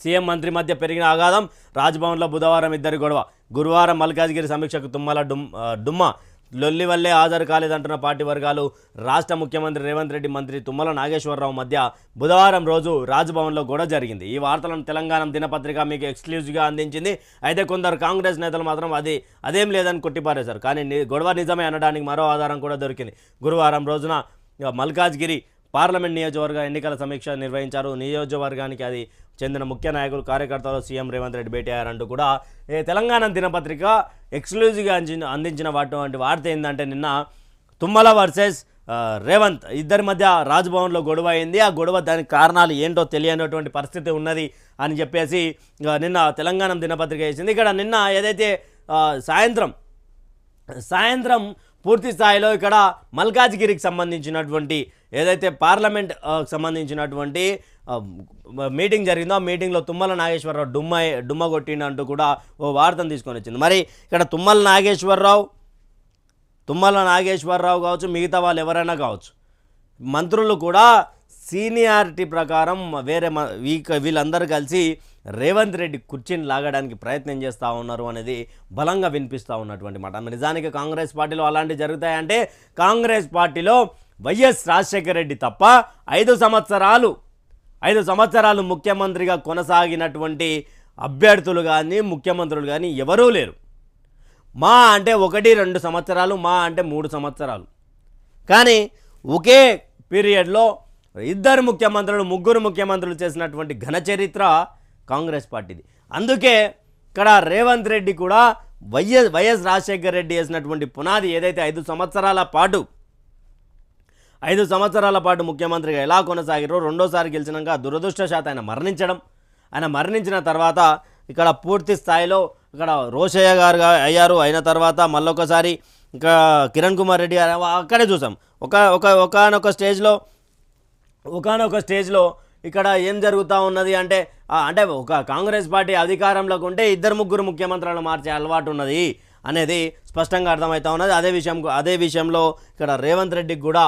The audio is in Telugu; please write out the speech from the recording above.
సీఎం మంత్రి మధ్య పెరిగిన ఆఘాతం రాజ్భవన్లో బుధవారం ఇద్దరి గొడవ. గురువారం మల్కాజ్గిరి సమీక్షకు తుమ్మల డుమ్ డుమ్మ. లొల్లి వల్లే హాజరు కాలేదంటున్న పార్టీ వర్గాలు రాష్ట్ర ముఖ్యమంత్రి రేవంత్ రెడ్డి మంత్రి తుమ్మల నాగేశ్వరరావు మధ్య బుధవారం రోజు రాజ్భవన్లో గొడవ జరిగింది. ఈ వార్తలను తెలంగాణ దినపత్రిక మీకు ఎక్స్క్లూజివ్గా అందించింది. అయితే కొందరు కాంగ్రెస్ నేతలు మాత్రం అది అదేం లేదని కొట్టిపారేశారు. కానీ గొడవ నిజమే అనడానికి మరో ఆధారం కూడా దొరికింది. గురువారం రోజున మల్కాజ్గిరి పార్లమెంట్ నియోజకవర్గ ఎన్నికల సమీక్ష నిర్వహించారు. నియోజకవర్గానికి అది చెందిన ముఖ్య నాయకులు కార్యకర్తలు సీఎం రేవంత్ రెడ్డి భేటీ అయ్యారంటూ కూడా ఏ తెలంగాణ దినపత్రిక ఎక్స్క్లూజివ్గా అందించిన అందించిన వాటి వార్త ఏంటంటే నిన్న తుమ్మల వర్సెస్ రేవంత్ ఇద్దరి మధ్య రాజ్భవన్లో గొడవ అయింది. ఆ గొడవ దానికి కారణాలు ఏంటో తెలియనటువంటి పరిస్థితి ఉన్నది అని చెప్పేసి నిన్న తెలంగాణ దినపత్రిక వేసింది. ఇక్కడ నిన్న ఏదైతే సాయంత్రం సాయంత్రం పూర్తి స్థాయిలో ఇక్కడ మల్కాజ్గిరికి సంబంధించినటువంటి ఏదైతే పార్లమెంట్ సంబంధించినటువంటి మీటింగ్ జరిగిందో ఆ మీటింగ్లో తుమ్మల నాగేశ్వరరావు డుమ్మ డుమ్మ కొట్టిండంటూ కూడా ఓ వార్తను తీసుకొని వచ్చింది. మరి ఇక్కడ తుమ్మల నాగేశ్వరరావు తుమ్మల నాగేశ్వరరావు కావచ్చు మిగతా వాళ్ళు ఎవరైనా కావచ్చు మంత్రులు కూడా సీనియారిటీ ప్రకారం వేరే మ- వీళ్ళందరూ కలిసి రేవంత్ రెడ్డి కుర్చీని లాగడానికి ప్రయత్నం చేస్తూ ఉన్నారు అనేది బలంగా వినిపిస్తూ ఉన్నటువంటి మాట. నిజానికి కాంగ్రెస్ పార్టీలో అలాంటివి జరుగుతాయంటే కాంగ్రెస్ పార్టీలో వైఎస్ రాజశేఖర రెడ్డి తప్ప ఐదు సంవత్సరాలు ఐదు సంవత్సరాలు ముఖ్యమంత్రిగా కొనసాగినటువంటి అభ్యర్థులు కానీ ముఖ్యమంత్రులు కానీ ఎవరూ లేరు. మా అంటే ఒకటి రెండు సంవత్సరాలు మా అంటే మూడు సంవత్సరాలు. కానీ ఒకే పీరియడ్లో ఇద్దరు ముఖ్యమంత్రులు ముగ్గురు ముఖ్యమంత్రులు చేసినటువంటి ఘన చరిత్ర కాంగ్రెస్ పార్టీది. అందుకే ఇక్కడ రేవంత్ రెడ్డి కూడా వైఎస్ వైఎస్ రాజశేఖర్ రెడ్డి వేసినటువంటి పునాది ఏదైతే ఐదు సంవత్సరాల పాటు ఐదు సంవత్సరాల పాటు ముఖ్యమంత్రిగా ఎలా కొనసాగారో రెండోసారి గెలిచినాక దురదృష్టశాత ఆయన మరణించడం. ఆయన మరణించిన తర్వాత ఇక్కడ పూర్తి స్థాయిలో ఇక్కడ రోషయ్య గారు అయ్యారు. అయిన తర్వాత మళ్ళొకసారి ఇంకా కిరణ్ కుమార్ రెడ్డి గారు అక్కడే చూసాం. ఒక ఒక ఒకనొక స్టేజ్లో ఒకనొక స్టేజ్లో ఇక్కడ ఏం జరుగుతూ ఉన్నది అంటే అంటే ఒక కాంగ్రెస్ పార్టీ అధికారంలోకి ఉంటే ఇద్దరు ముగ్గురు ముఖ్యమంత్రులను మార్చే అలవాటు ఉన్నది అనేది స్పష్టంగా అర్థమవుతా ఉన్నది. అదే విషయం అదే విషయంలో ఇక్కడ రేవంత్ రెడ్డికి కూడా